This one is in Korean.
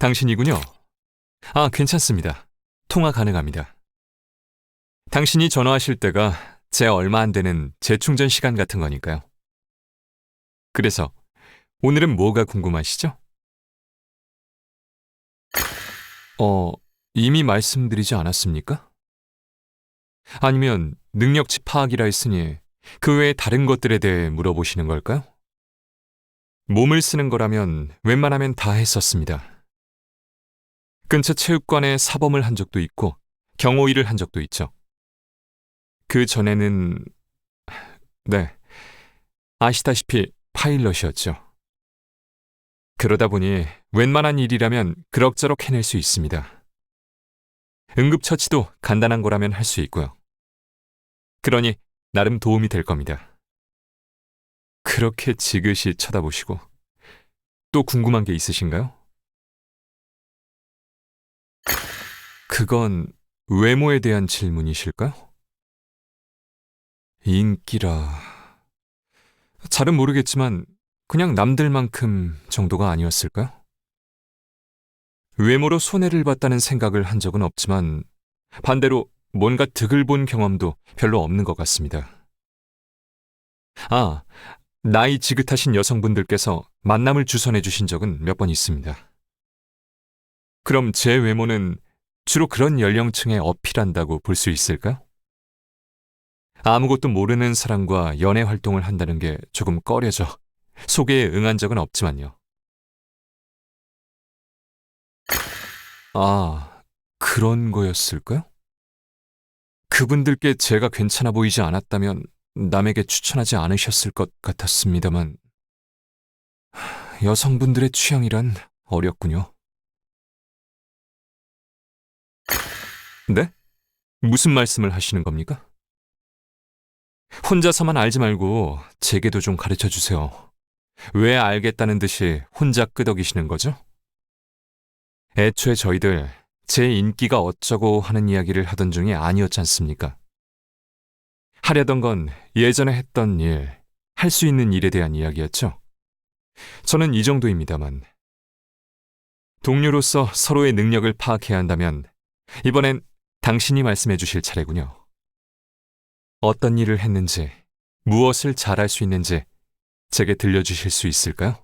당신이군요. 아, 괜찮습니다. 통화 가능합니다. 당신이 전화하실 때가 제 얼마 안 되는 재충전 시간 같은 거니까요. 그래서 오늘은 뭐가 궁금하시죠? 어, 이미 말씀드리지 않았습니까? 아니면 능력치 파악이라 했으니 그 외에 다른 것들에 대해 물어보시는 걸까요? 몸을 쓰는 거라면 웬만하면 다 했었습니다. 근처 체육관에 사범을 한 적도 있고 경호 일을 한 적도 있죠. 그 전에는 네 아시다시피 파일럿이었죠. 그러다 보니 웬만한 일이라면 그럭저럭 해낼 수 있습니다. 응급처치도 간단한 거라면 할 수 있고요. 그러니 나름 도움이 될 겁니다. 그렇게 지그시 쳐다보시고 또 궁금한 게 있으신가요? 그건 외모에 대한 질문이실까요? 인기라... 잘은 모르겠지만 그냥 남들만큼 정도가 아니었을까요? 외모로 손해를 봤다는 생각을 한 적은 없지만 반대로 뭔가 득을 본 경험도 별로 없는 것 같습니다. 아, 나이 지긋하신 여성분들께서 만남을 주선해 주신 적은 몇 번 있습니다. 그럼 제 외모는 주로 그런 연령층에 어필한다고 볼 수 있을까요? 아무것도 모르는 사람과 연애 활동을 한다는 게 조금 꺼려져 소개에 응한 적은 없지만요. 아, 그런 거였을까요? 그분들께 제가 괜찮아 보이지 않았다면 남에게 추천하지 않으셨을 것 같았습니다만 하, 여성분들의 취향이란 어렵군요. 네? 무슨 말씀을 하시는 겁니까? 혼자서만 알지 말고 제게도 좀 가르쳐 주세요. 왜 알겠다는 듯이 혼자 끄덕이시는 거죠? 애초에 저희들 제 인기가 어쩌고 하는 이야기를 하던 중이 아니었지 않습니까? 하려던 건 예전에 했던 일, 할 수 있는 일에 대한 이야기였죠. 저는 이 정도입니다만. 동료로서 서로의 능력을 파악해야 한다면 이번엔 당신이 말씀해 주실 차례군요. 어떤 일을 했는지, 무엇을 잘할 수 있는지 제게 들려주실 수 있을까요?